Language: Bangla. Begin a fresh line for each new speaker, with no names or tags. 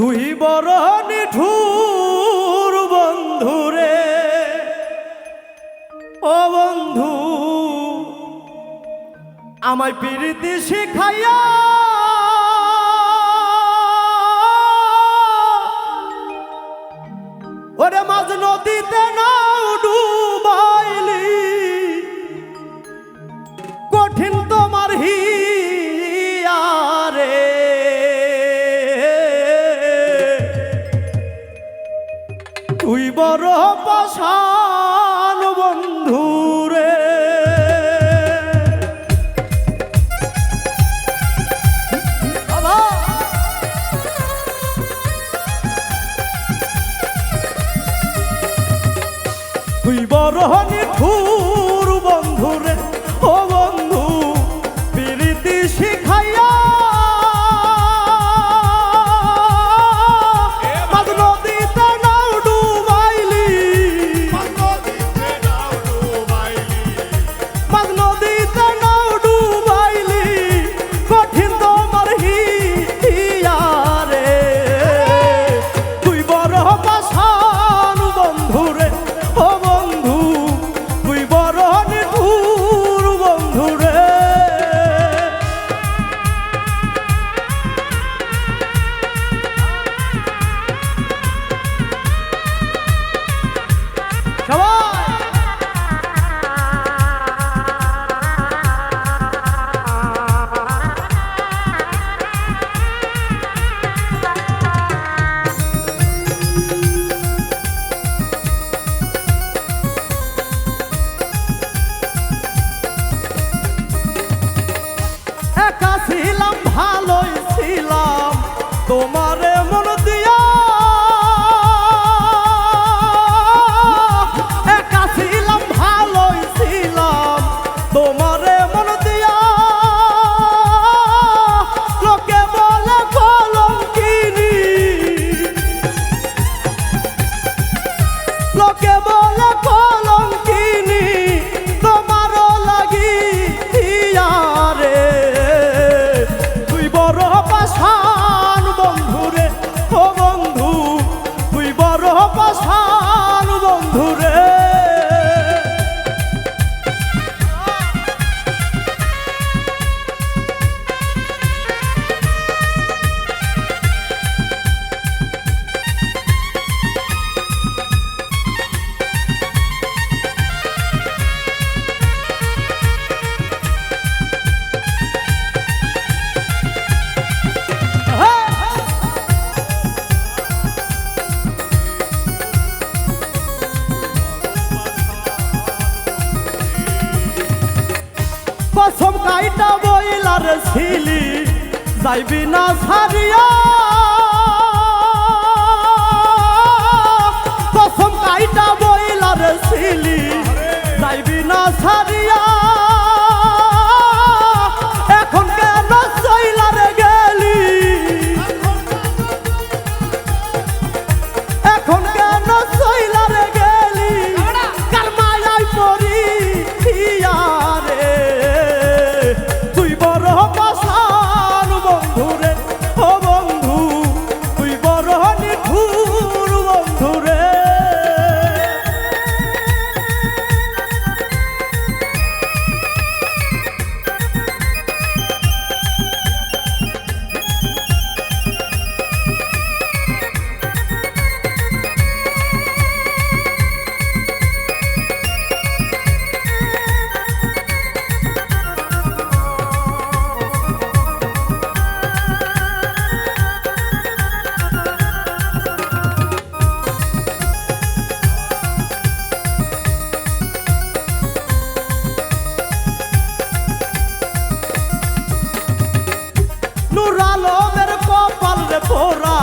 তুই বড় নিঠুর বন্ধুরে। ও বন্ধু আমায় প্রীতি শিখাইয়া ওরে মাঝ নদীতে না কর পাশান বন্ধুরে তুই বড় নিঠুর বন্ধুরে ও লইছিলাম তোমার কাইটা বইলার ছিলি যাইবি না সারিয়া প্রথম কাইটা বইলার ছিলি যাইবি না সারি পোরা